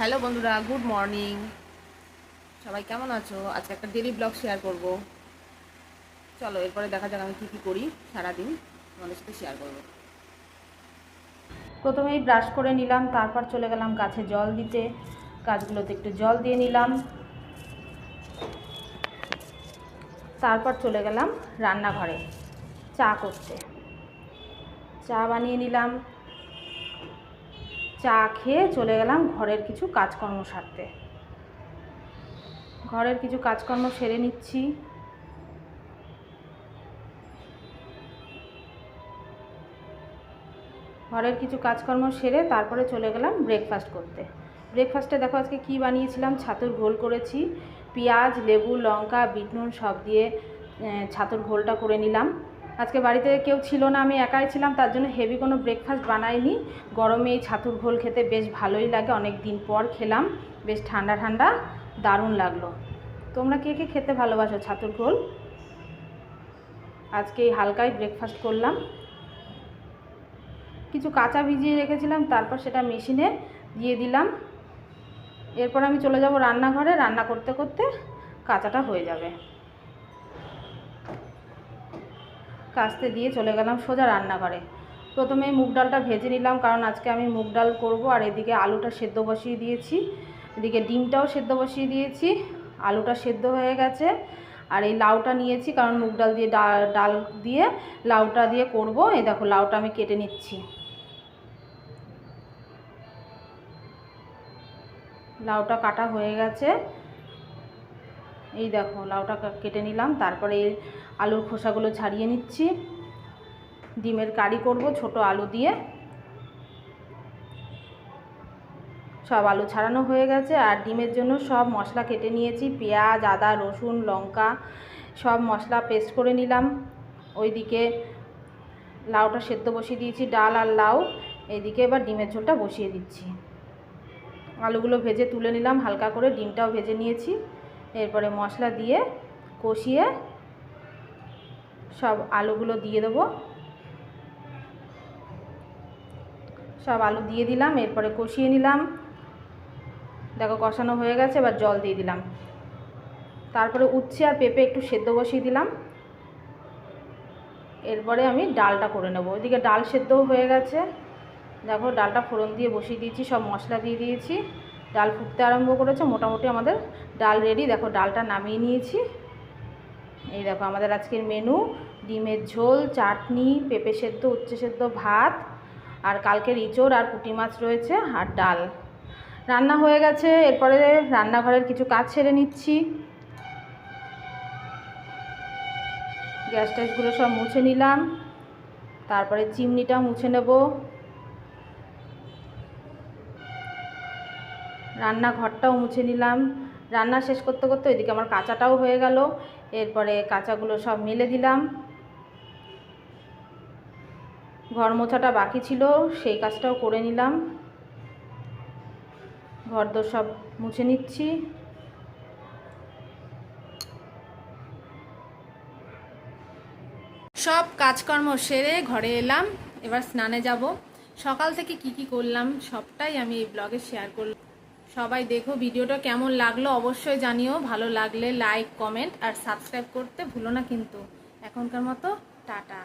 Hello বন্ধুরা, good morning. সবাই কেমন আছো? আজকে একটা ডেলি ব্লগ শেয়ার করব। চলো, এরপরে দেখা যাক আমি কী কী করি সারাদিন তোমাদের সাথে শেয়ার করব। প্রথমেই ব্রাশ করে নিলাম, তারপর চলে গেলাম গাছে জল দিতে। গাছগুলোতে একটু জল দিয়ে নিলাম। তারপর চলে গেলাম রান্নাঘরে, চা করতে। চা বানিয়ে নিলাম। চা খেয়ে চলে গেলাম ঘরের কিছু কাজকর্ম সারতে। ঘরের কিছু কাজকর্ম সেরে নিচ্ছি। ঘরের কিছু কাজকর্ম সেরে তারপরে চলে গেলাম ব্রেকফাস্ট করতে। ব্রেকফাস্টে দেখো আজকে কি বানিয়েছিলাম? ছাতুর ঘোল করেছি। পেঁয়াজ, লেবু, লঙ্কা, বিট নুন সব দিয়ে ছাতুর ঘোলটা করে নিলাম। আজকে বাড়িতে কেউ ছিল না, আমি একাই ছিলাম, তার জন্য হেভি কোনো ব্রেকফাস্ট বানাইনি। গরমে এই ছাতুর ঘোল খেতে বেশ ভালোই লাগে, অনেক দিন পর খেলাম, বেশ ঠান্ডা ঠান্ডা, দারুণ লাগল। তোমরা কে কে খেতে ভালোবাসো ছাতুর ঘোল? আজকে এই হালকাই ব্রেকফাস্ট করলাম। কিছু কাঁচা ভিজিয়ে রেখেছিলাম, তারপর সেটা মেশিনে দিয়ে দিলাম। এরপর আমি চলে যাব রান্নাঘরে, রান্না করতে করতে কাঁচাটা হয়ে যাবে। কাস্তে দিয়ে চলে গেলাম সোজা রান্নাঘরে। প্রথমে মুগ ডালটা ভেজে নিলাম, কারণ আজকে আমি মুগ ডাল করব, আর এদিকে আলুটা সেদ্ধ বসিয়ে দিয়েছি। এদিকে ডিমটাও সেদ্ধ বসিয়ে দিয়েছি, আলুটা সেদ্ধ হয়ে গেছে। আর এই লাউটা নিয়েছি, কারণ মুগ ডাল দিয়ে ডাল দিয়ে লাউটা দিয়ে করব। এই দেখো, লাউটা আমি কেটে নিচ্ছি। লাউটা কাটা হয়ে গেছে। এই দেখো, লাউটা কেটে নিলাম, তারপরে এই আলুর খোসাগুলো ছাড়িয়ে নিচ্ছি। ডিমের কারি করব ছোট আলু দিয়ে। সব আলু ছাড়ানো হয়ে গেছে, আর ডিমের জন্য সব মশলা কেটে নিয়েছি, পেঁয়াজ, আদা, রসুন, লঙ্কা, সব মশলা পেস্ট করে নিলাম। ওইদিকে লাউটা সেদ্ধ বসিয়ে দিয়েছি, ডাল আর লাউ। এইদিকে এবার ডিমের ঝোলটা বসিয়ে দিচ্ছি। আলুগুলো ভেজে তুলে নিলাম, হালকা করে ডিমটাও ভেজে নিয়েছি। এরপরে মশলা দিয়ে কষিয়ে সব আলুগুলো দিয়ে দেবো। সব আলু দিয়ে দিলাম, এরপরে কষিয়ে নিলাম। দেখো কষানো হয়ে গেছে, এবার জল দিয়ে দিলাম। তারপরে উচ্ছে আর পেঁপে একটু সেদ্ধ বসিয়ে দিলাম। এরপরে আমি ডালটা করে নেব। ওইদিকে ডাল সেদ্ধও হয়ে গেছে। দেখো ডালটা ফোড়ন দিয়ে বসিয়ে দিয়েছি, সব মশলা দিয়ে দিয়েছি। ডাল ফুটতে আরম্ভ করেছে, মোটামুটি আমাদের ডাল রেডি দেখো, ডালটা নামিয়ে নিয়েছি। এই দেখো, আমাদের আজকের মেনু ডিমের ঝোল, চাটনি, পেঁপে সেদ্ধ, উচ্ছে সেদ্ধ, ভাত, আর কালকের ইঁচড় আর পুঁটি মাছ রয়েছে আর ডাল। রান্না হয়ে গেছে, এরপরে রান্নাঘরের কিছু কাজ ছেড়ে নিচ্ছি। গ্যাস ট্যাসগুলো সব মুছে নিলাম। তারপরে চিমনিটা মুছে নেব। রান্নাঘরটাও মুছে নিলাম। রান্না শেষ করতে করতে ওইদিকে আমার কাঁচাটাও হয়ে গেল। এরপরে কাঁচাগুলো সব মেলে দিলাম। ঘর মোছাটা বাকি ছিল, সেই কাজটাও করে নিলাম। ঘর দোর সব মুছে নিচ্ছি। সব কাজকর্ম সেরে ঘরে এলাম। এবার স্নানে যাব। সকাল থেকে কি কি করলাম, সবটাই আমি এই ব্লগে শেয়ার করলাম। সবাই দেখো ভিডিওটা কেমন লাগল অবশ্যই জানিও। ভালো লাগলে লাইক কমেন্ট আর সাবস্ক্রাইব করতে ভুলো না কিন্তু। এখনকার মতো, টাটা।